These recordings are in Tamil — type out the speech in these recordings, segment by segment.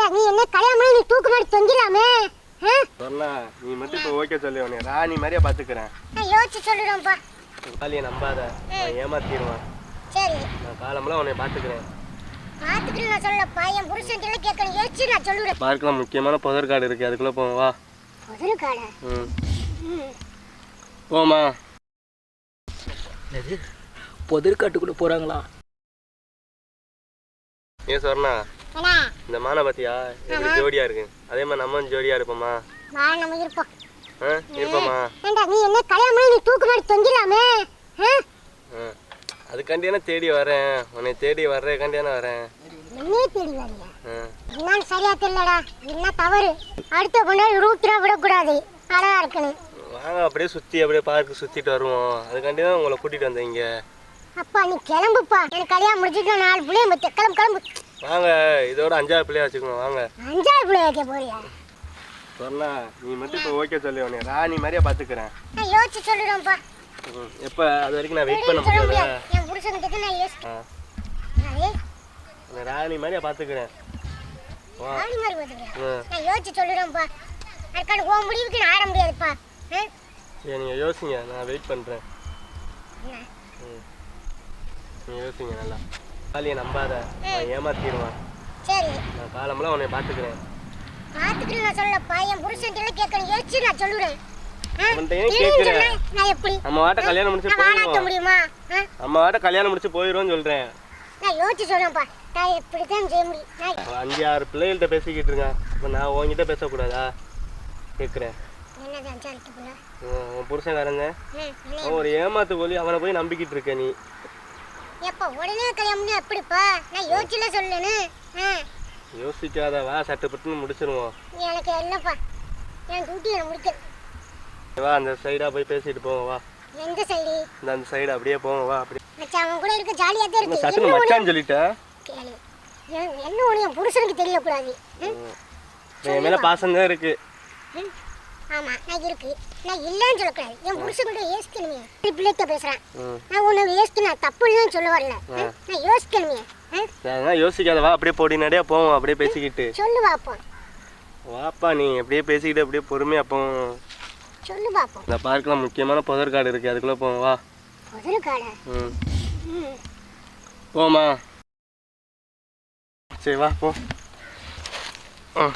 ஏண்டா நீ என்ன கல்யாணம் பண்ணி நீ தூக்கு மாடி தொங்கிலாமே ஆ? சொன்னா நீ மட்டும் இப்போ ஓகே சொல்லி உன்னை ராணி மாதிரியே பார்த்துக்கிறேன் நான் யோசிச்சு சொல்லுறேன்ப்பா காலியை நம்பாத. நான் ஏமாத்திடுவேன். சரி. நான் காலமெல்லாம் உன்னை பார்த்துக்கிறேன் பார்த்துக்கிட்டு நான் சொல்லப்பா. என் புருஷன் கேட்கணும் யோசிச்சு நான் சொல்லுறேன் பார்க்கலாம் முக்கியமான புதர் காடு இருக்கு. அதுக்குள்ளே போவோம் வா. முதல் காடை? ம். போமா போகிறாங்களா ஏன் சொன்னா? என்ன இந்த மானை பார்த்தியா? எப்படி ஜோடியா இருக்கு. அதே மாதிரி நம்ம ஜோடியா இருப்போமா? நம்ம இருப்போம். நீ என்ன கல்யாணம் நீ தூக்கு மாடி? ஆ? அதுக்காண்டியான தேடி வரேன்? உன்னை தேடி வர்றதுக்காண்டியான வரேன். என்னையே தேடி என்னன்னு சரியா தெரியலடா. என்ன தவறு? அடுத்த பொண்ணு ரூத்ரா விடக்கூடாது. அழகா இருக்கணும். வாங்க அப்படியே சுற்றி அப்படியே பார்க்கு சுற்றிட்டு வருவோம். அதுக்காண்டி தான் உங்களை கூட்டிகிட்டு வந்தேன் இங்கே. அப்பா நீ கிளம்புப்பா. எனக்கு கல்யாணம் முடிச்சுட்டு நான் நாலு மத்த கிளம்பு கிளம்பு. வாங்க இதோட அஞ்சாறு பிள்ளையா வச்சுக்கோங்க வாங்க. அஞ்சாறு பிள்ளை வைக்க போறியா? சொன்னா நீ மட்டும் இப்போ ஓகே சொல்லி உன்னை ராணி மாதிரியே பார்த்துக்கிறேன் நான் யோசிச்சு சொல்லுறேன்ப்பா ம் எப்போ அது வரைக்கும் நான் வெயிட் பண்ண முடியாதா? என் புருஷன்கிட்ட நான் யோசி ஆ. அதே உன்னை ராணி மாதிரியே பார்த்துக்கிறேன் ஆடி மாதிரி பார்த்துக்கிறேன் நான் யோசிச்சு சொல்லுறேன்ப்பா அதுக்கான உன் முடிவுக்கு நான் ஆட முடியாதுப்பா? சரி நீங்கள் யோசிங்க நான் வெயிட் பண்ணுறேன் நீங்கள் யோசிங்க நல்லா. காலியை நம்பாத. ஏமாத்திடுவேன். சரி. நான் காலமெல்லாம் உன்னை பார்த்துக்கிறேன். பார்த்துக்கிட்டு நான் சொல்லப்பா என் புருஷன்கிட்ட கேட்கணும். யோசிச்சு நான் சொல்லுறேன்? நம்ம வாட்ட கல்யாணம் முடிச்சு போயிடுவோம்? நம்ம வாட்ட கல்யாணம் முடிச்சு போயிடுவோம்னு சொல்கிறேன் நான் யோசிச்சு சொல்றேன்ப்பா. நான் இப்படித்தான் செய்ய முடியும். அஞ்சு ஆறு பிள்ளைகள்கிட்ட பேசிக்கிட்டு இருக்கேன். இப்போ நான் உன்கிட்ட பேசக்கூடாதா? கேட்குறேன். உன் இல்லையா? அவன் ஒரு ஏமாத்து கோலி. அவனை போய் நம்பிக்கிட்டு இருக்க நீ. எப்பா உடனே கல்யாணம் பண்ணி எப்படிப்பா நான் யோசிச்சுல சொல்லுன்னு. யோசிக்காத வா சட்டு பட்டுன்னு முடிச்சிருவோம். எனக்கு என்னப்பா? என் டியூட்டி முடிக்க. வா அந்த சைடாக போய் பேசிட்டு போவோம் வா. எந்த சைடு இந்த அந்த சைடு அப்படியே போவோம் வா அப்படி மச்சான் அவன் கூட இருக்க ஜாலியாக தான் இருக்கு சட்டுன்னு என்ன மச்சான்னு சொல்லிட்டேன் கேளு. என்- என்ன ஒன்று என் புருஷனுக்கு தெரியக்கூடாது? என் மேலே பாசம் தான் இருக்கு. ம்? ஆமா நான் இருக்கு. நான் இல்லைன்னு சொல்லக்கூடாது. என் புருஷன்கிட்ட யோசிக்கணுமே இப்படி பிள்ளைகிட்ட பேசுறேன். ம் நான் உன்னை யோசிக்கணும் தப்பு இல்லைன்னு சொல்ல வரல? நான் யோசிக்கணுமே? அதான் யோசிக்காத வா அப்படியே போடி நடையா போவோம் அப்படியே பேசிக்கிட்டு. சொல்லு பார்ப்போம் வாப்பா நீ அப்படியே பேசிக்கிட்டு அப்படியே பொறுமையாக போவோம் சொல்லு பார்ப்போம் இந்த பார்க்கெலாம் முக்கியமான புதர் காடு இருக்குது அதுக்குள்ளே போவோம் வா. முதல் காடை? போமா சரி வா போ. ம்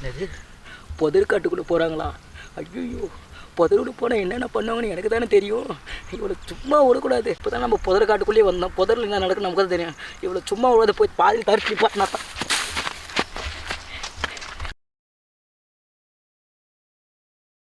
என்னது? புதற்காட்டுக்குள்ளே போகிறாங்களா ஐயோ புதருக்குள்ளே போனால் என்னென்ன பண்ணுவாங்கன்னு எனக்கு தானே தெரியும். இவ்வளோ சும்மா விடக்கூடாது. இப்போ தான் நம்ம புதற்காட்டுக்குள்ளேயே வந்தோம். புதரில் என்ன நடக்குன்னு நமக்கு தான் தெரியும். இவ்வளோ சும்மா விடாத போய் பாதி தரிசி பார்த்தா